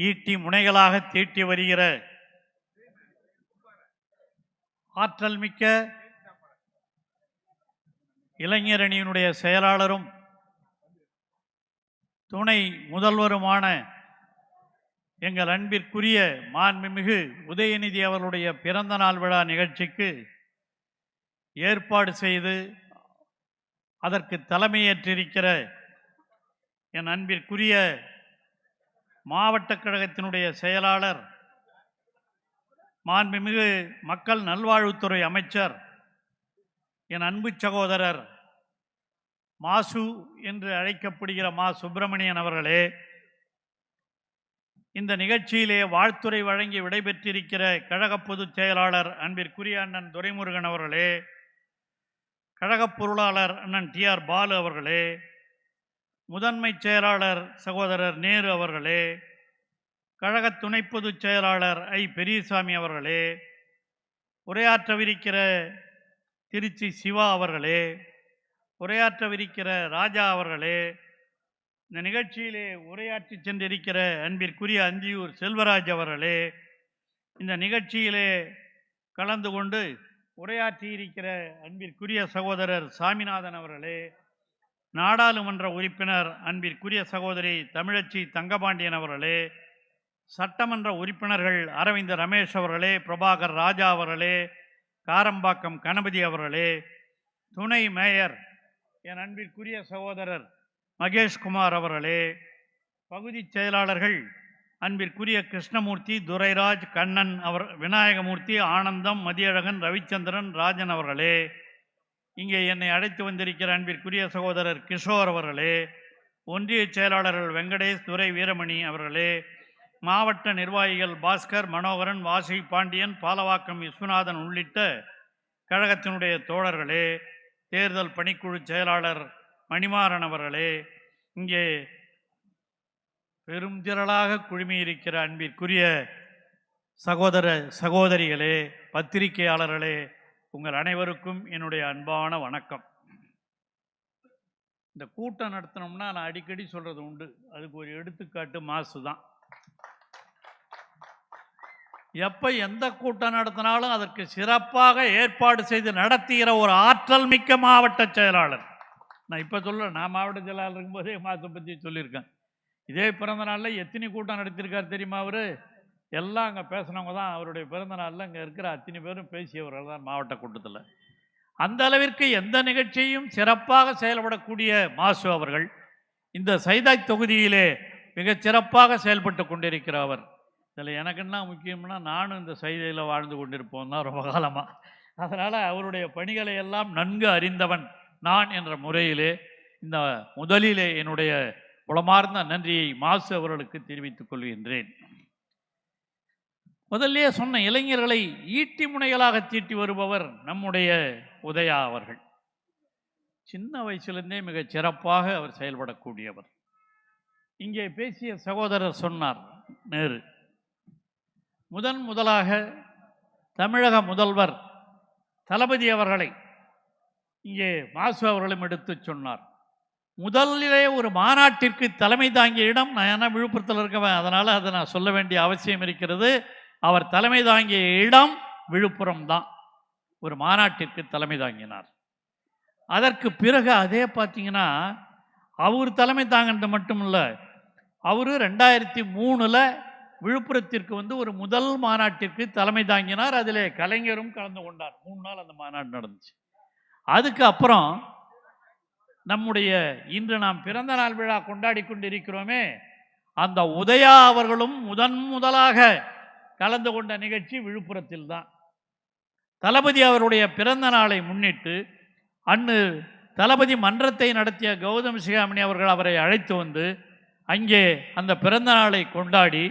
ஈட்டி முனைகளாக தீட்டி வருகிற ஆற்றல் மிக்க இளைஞரணியினுடைய செயலாளரும் துணை முதல்வருமான எங்கள் அன்பிற்குரிய மாண்புமிகு உதயநிதி அவர்களுடைய பிறந்த நாள் விழா நிகழ்ச்சிக்கு ஏற்பாடு செய்து அதற்கு தலைமையேற்றிருக்கிற என் அன்பிற்குரிய மாவட்ட கழகத்தினுடைய செயலாளர் மாண்புமிகு மக்கள் நல்வாழ்வுத்துறை அமைச்சர் என் அன்பு சகோதரர் மாசு என்று அழைக்கப்படுகிற மா சுப்பிரமணியன் அவர்களே இந்த நிகழ்ச்சியிலே வாழ்த்துரை வழங்கி விடைபெற்றிருக்கிற கழக பொதுச் செயலாளர் அன்பிற்குரிய அண்ணன் துரைமுருகன் அவர்களே கழகப் பொருளாளர் அண்ணன் டி ஆர் பாலு அவர்களே முதன்மைச் செயலாளர் சகோதரர் நேரு அவர்களே கழக துணை பொதுச் செயலாளர் ஐ. பெரியசாமி அவர்களே உரையாற்றவிருக்கிற திருச்சி சிவா அவர்களே உரையாற்றவிருக்கிற ராஜா அவர்களே இந்த நிகழ்ச்சியிலே உரையாற்றி சென்றிருக்கிற அன்பிற்குரிய அந்தியூர் செல்வராஜ் அவர்களே இந்த நிகழ்ச்சியிலே கலந்து கொண்டு உரையாற்றியிருக்கிற அன்பிற்குரிய சகோதரர் சாமிநாதன் அவர்களே நாடாளுமன்ற உறுப்பினர் அன்பிற்குரிய சகோதரி தமிழச்சி தங்கபாண்டியன் அவர்களே சட்டமன்ற உறுப்பினர்கள் அரவிந்த் ரமேஷ் அவர்களே பிரபாகர் ராஜா அவர்களே காரம்பாக்கம் கணபதி அவர்களே துணை மேயர் என் அன்பிற்குரிய சகோதரர் மகேஷ்குமார் அவர்களே பகுதி செயலாளர்கள் அன்பிற்குரிய கிருஷ்ணமூர்த்தி துரைராஜ் கண்ணன் அவர் விநாயகமூர்த்தி ஆனந்தம் மதியழகன் ரவிச்சந்திரன் ராஜன் அவர்களே இங்கே என்னை அழைத்து வந்திருக்கிற அன்பிற்குரிய சகோதரர் கிஷோர் அவர்களே ஒன்றிய செயலாளர்கள் வெங்கடேஷ் துரை வீரமணி அவர்களே மாவட்ட நிர்வாகிகள் பாஸ்கர் மனோகரன் வாசி பாண்டியன் பாலவாக்கம் விஸ்வநாதன் உள்ளிட்ட கழகத்தினுடைய தோழர்களே தேர்தல் பணிக்குழு செயலாளர் மணிமாறன் அவர்களே இங்கே பெரும் திரளாக குழுமியிருக்கிற அன்பிற்குரிய சகோதர சகோதரிகளே பத்திரிகையாளர்களே உங்கள் அனைவருக்கும் என்னுடைய அன்பான வணக்கம். இந்த கூட்டம் நடத்தினோம்னா நான் அடிக்கடி சொல்கிறது உண்டு. அதுக்கு ஒரு எடுத்துக்காட்டு மாசு தான். எப்போ எந்த கூட்டம் நடத்தினாலும் அதற்கு சிறப்பாக ஏற்பாடு செய்து நடத்துகிற ஒரு ஆற்றல் மிக்க மாவட்ட செயலாளர். நான் இப்போ சொல்ல நான் மாவட்ட செயலாளர் இருக்கும்போதே மாசை பற்றி சொல்லியிருக்கேன். இதே பிறந்த நாளில் எத்தனை கூட்டம் நடத்தியிருக்கார் தெரியுமா அவர்? எல்லாம் அங்கே பேசினவங்க தான் அவருடைய பிறந்த நாளில் இங்கே இருக்கிற அத்தனை பேரும் பேசியவர்கள் தான் மாவட்ட கூட்டத்தில். அந்த அளவிற்கு எந்த நிகழ்ச்சியும் சிறப்பாக செயல்படக்கூடிய மாசு அவர்கள் இந்த சைதாய் தொகுதியிலே மிகச் சிறப்பாக செயல்பட்டு கொண்டிருக்கிற அவர். இதில் எனக்கு என்ன முக்கியம்னா நானும் இந்த சைதையில் வாழ்ந்து கொண்டிருப்போம் தான் ரொம்ப காலமாக அதனால் அவருடைய பணிகளை எல்லாம் நன்கு அறிந்தவன் நான் என்ற முறையிலே இந்த முதலிலே என்னுடைய புலமார்ந்த நன்றியை மாசு அவர்களுக்கு தெரிவித்துக் கொள்கின்றேன். முதல்லே சொன்ன இளைஞர்களை ஈட்டி முனைகளாக தீட்டி வருபவர் நம்முடைய உதயா அவர்கள். சின்ன வயசுலேருந்தே மிக சிறப்பாக அவர் செயல்படக்கூடியவர். இங்கே பேசிய சகோதரர் சொன்னார் நேரு முதன் முதலாக தமிழக முதல்வர் தளபதி அவர்களை இங்கே மாசு அவர்களும் எடுத்து சொன்னார். முதலிலே ஒரு மாநாட்டிற்கு தலைமை தாங்கிய இடம் நான் ஏன்னா விழுப்புரத்தில் இருக்கவன் அதனால் அதை நான் சொல்ல வேண்டிய அவசியம் இருக்கிறது. அவர் தலைமை தாங்கிய இடம் விழுப்புரம் தான் ஒரு மாநாட்டிற்கு தலைமை தாங்கினார். அதற்கு பிறகு அதே பார்த்தீங்கன்னா அவர் தலைமை தாங்கினது மட்டும் இல்லை அவர் ரெண்டாயிரத்தி மூணில் விழுப்புரத்திற்கு வந்து ஒரு முதல் மாநாட்டிற்கு தலைமை தாங்கினார். அதில் கலைஞரும் கலந்து கொண்டார். மூணு நாள் அந்த மாநாடு நடந்துச்சு. அதுக்கு அப்புறம் நம்முடைய இன்று நாம் பிறந்த நாள் விழா கொண்டாடி இருக்கிறோமே அந்த உதயா அவர்களும் முதன் முதலாக கலந்து கொண்ட நிகழ்ச்சி விழுப்புரத்தில் தான். தளபதி அவருடைய பிறந்த நாளை முன்னிட்டு அன்று தளபதி மன்றத்தை நடத்திய கௌதம் சிகாமணி அவர்கள் அவரை அழைத்து வந்து அங்கே அந்த பிறந்த நாளை கொண்டாடி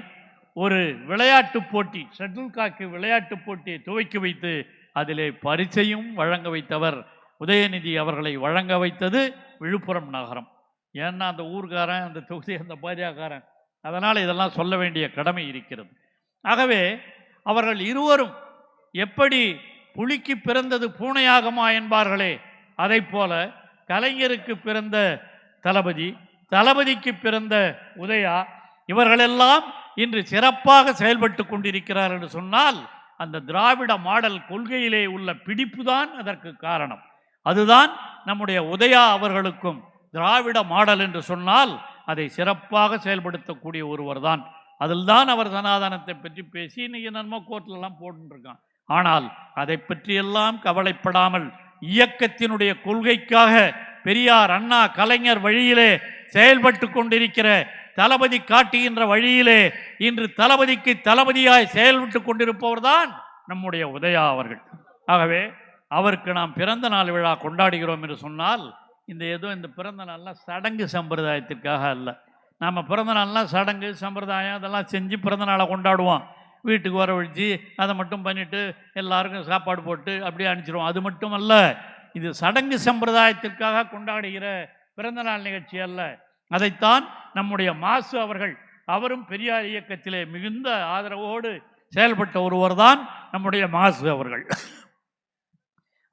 ஒரு விளையாட்டு போட்டி ஷட்டில் காக்கு விளையாட்டு போட்டியை துவக்கி வைத்து அதிலே பரிசையும் வழங்க வைத்தவர் உதயநிதி அவர்களை வழங்க வைத்தது விழுப்புரம் நகரம். ஏன்னா அந்த ஊர்காரன் அந்த தொகுதி அந்த பாஜகக்காரன் அதனால் இதெல்லாம் சொல்ல வேண்டிய கடமை இருக்கிறது. ஆகவே அவர்கள் இருவரும் எப்படி புலிக்கு பிறந்தது பூனையாகுமா என்பார்களே அதைப் போல கலைஞருக்கு பிறந்த தளபதி தளபதிக்கு பிறந்த உதயா இவர்களெல்லாம் இன்று சிறப்பாக செயல்பட்டு கொண்டிருக்கிறார் என்று சொன்னால் அந்த திராவிட மாடல் கொள்கையிலே உள்ள பிடிப்புதான் அதற்கு காரணம். அதுதான் நம்முடைய உதயா அவர்களுக்கும் திராவிட மாடல் என்று சொன்னால் அதை சிறப்பாக செயல்படுத்தக்கூடிய ஒருவர் தான் அதில் தான் அவர் சனாதனத்தை பற்றி பேசி இன்னைக்கு நன்மை கோர்ட்லலாம் போட்டுருக்கான் ஆனால் அதை பற்றியெல்லாம் கவலைப்படாமல் இயக்கத்தினுடைய கொள்கைக்காக பெரியார் அண்ணா கலைஞர் வழியிலே செயல்பட்டு கொண்டிருக்கிற தளபதி காட்டுகின்ற வழியிலே இன்று தளபதிக்கு தளபதியாய் செயல்பட்டு கொண்டிருப்பவர் தான் நம்முடைய உதயா அவர்கள். ஆகவே அவருக்கு நாம் பிறந்த நாள் விழா கொண்டாடுகிறோம் என்று சொன்னால் இந்த ஏதோ இந்த பிறந்த நாளில் சடங்கு சம்பிரதாயத்திற்காக அல்ல. நம்ம பிறந்தநாள்லாம் சடங்கு சம்பிரதாயம் அதெல்லாம் செஞ்சு பிறந்த நாளை கொண்டாடுவோம். வீட்டுக்கு வரவழித்து அதை மட்டும் பண்ணிவிட்டு எல்லாருக்கும் சாப்பாடு போட்டு அப்படியே அனுப்பிச்சிடுவோம் அது மட்டும் அல்ல இது சடங்கு சம்பிரதாயத்திற்காக கொண்டாடுகிற பிறந்தநாள் நிகழ்ச்சி அல்ல. அதைத்தான் நம்முடைய மாசு அவர்கள் அவரும் பெரியார் இயக்கத்திலே மிகுந்த ஆதரவோடு செயல்பட்ட ஒருவர் தான் நம்முடைய மாசு அவர்கள்.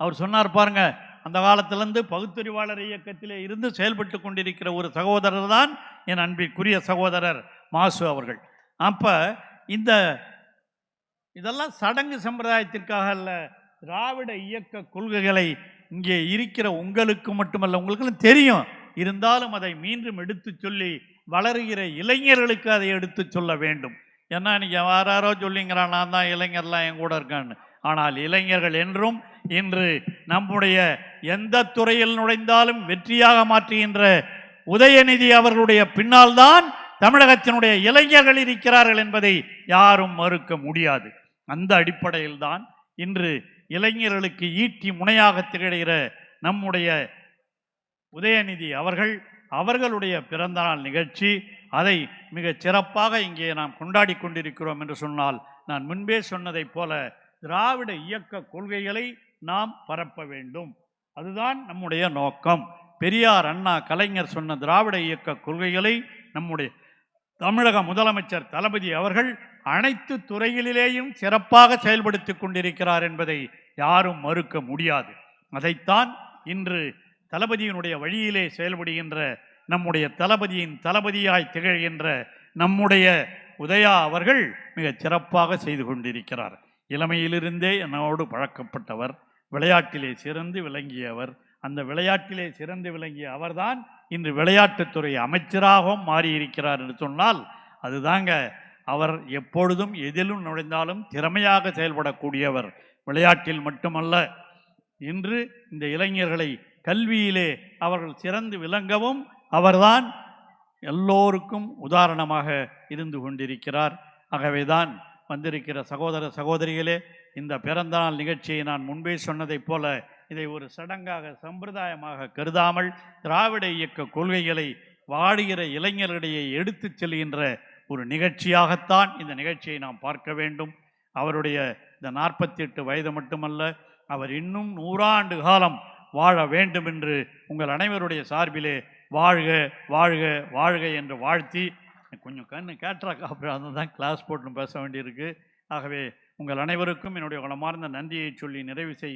அவர் சொன்னார் பாருங்க அந்த காலத்திலிருந்து பகுத்தறிவாளர் இயக்கத்திலே இருந்து செயல்பட்டு கொண்டிருக்கிற ஒரு சகோதரர் தான் என் அன்பிற்குரிய சகோதரர் மாசு அவர்கள். அப்போ இந்த இதெல்லாம் சடங்கு சம்பிரதாயத்திற்காக அல்ல திராவிட இயக்க கொள்கைகளை இங்கே இருக்கிற உங்களுக்கு மட்டுமல்ல உங்களுக்கெல்லாம் தெரியும். இருந்தாலும் அதை மீண்டும் எடுத்து சொல்லி வளருகிற இளைஞர்களுக்கு அதை எடுத்து சொல்ல வேண்டும். ஏன்னா நீங்கள் யாராரோ சொல்லிங்கிறான் நான் தான் இளைஞர்லாம் என் கூட இருக்கான்னு. ஆனால் இளைஞர்கள் என்றும் இன்று நம்முடைய எந்த துறையில் நுழைந்தாலும் வெற்றியாக மாற்றுகின்ற உதயநிதி அவர்களுடைய பின்னால் தான் தமிழகத்தினுடைய இளைஞர்கள் இருக்கிறார்கள் என்பதை யாரும் மறுக்க முடியாது. அந்த அடிப்படையில் தான் இன்று இளைஞர்களுக்கு ஈட்டி முனையாக திகழ்கிற நம்முடைய உதயநிதி அவர்கள் அவர்களுடைய பிறந்தநாள் நிகழ்ச்சி அதை மிக சிறப்பாக இங்கே நாம் கொண்டாடி கொண்டிருக்கிறோம் என்று சொன்னால் நான் முன்பே சொன்னதைப் போல திராவிட இயக்க கொள்கைகளை நாம் பரப்ப வேண்டும். அதுதான் நம்முடைய நோக்கம். பெரியார் அண்ணா கலைஞர் சொன்ன திராவிட இயக்க கொள்கைகளை நம்முடைய தமிழக முதலமைச்சர் தளபதி அவர்கள் அனைத்து துறைகளிலேயும் சிறப்பாக செயல்படுத்தி கொண்டிருக்கிறார் என்பதை யாரும் மறுக்க முடியாது. அதைத்தான் இன்று தளபதியினுடைய வழியிலே செயல்படுகின்ற நம்முடைய தளபதியின் தளபதியாய் திகழ்கின்ற நம்முடைய உதயா அவர்கள் மிகச் சிறப்பாக செய்து கொண்டிருக்கிறார். இளமையிலிருந்தே என்னோடு பழக்கப்பட்டவர் விளையாட்டிலே சிறந்து விளங்கியவர். அந்த விளையாட்டிலே சிறந்து விளங்கிய அவர்தான் இன்று விளையாட்டுத்துறை அமைச்சராகவும் மாறியிருக்கிறார் என்று சொன்னால் அதுதாங்க அவர் எப்பொழுதும் எதிலும் நுழைந்தாலும் திறமையாக செயல்படக்கூடியவர். விளையாட்டில் மட்டுமல்ல இன்று இந்த இளைஞர்களை கல்வியிலே அவர்கள் சிறந்து விளங்கவும் அவர்தான் எல்லோருக்கும் உதாரணமாக இருந்து கொண்டிருக்கிறார். ஆகவேதான் வந்திருக்கிற சகோதர சகோதரிகளே இந்த பிறந்தநாள் நிகழ்ச்சியை நான் முன்பே சொன்னதைப் போல இதை ஒரு சடங்காக சம்பிரதாயமாக கருதாமல் திராவிட இயக்க கொள்கைகளை வாடுகிற இளைஞர்களிடையே எடுத்துச் செல்கின்ற ஒரு நிகழ்ச்சியாகத்தான் இந்த நிகழ்ச்சியை நாம் பார்க்க வேண்டும். அவருடைய இந்த நாற்பத்தி எட்டு வயது மட்டுமல்ல அவர் இன்னும் நூறாண்டு காலம் வாழ வேண்டும் என்று உங்கள் அனைவருடைய சார்பிலே வாழ்க வாழ்க வாழ்க என்று வாழ்த்தி கொஞ்சம் கண்ணு கேட்ராக் அப்புறம் தான் கிளாஸ் போட்டு பேச வேண்டியிருக்கு. ஆகவே உங்கள் அனைவருக்கும் என்னுடைய குணமார்ந்த நன்றியை சொல்லி நிறைவு செய்கிறேன்.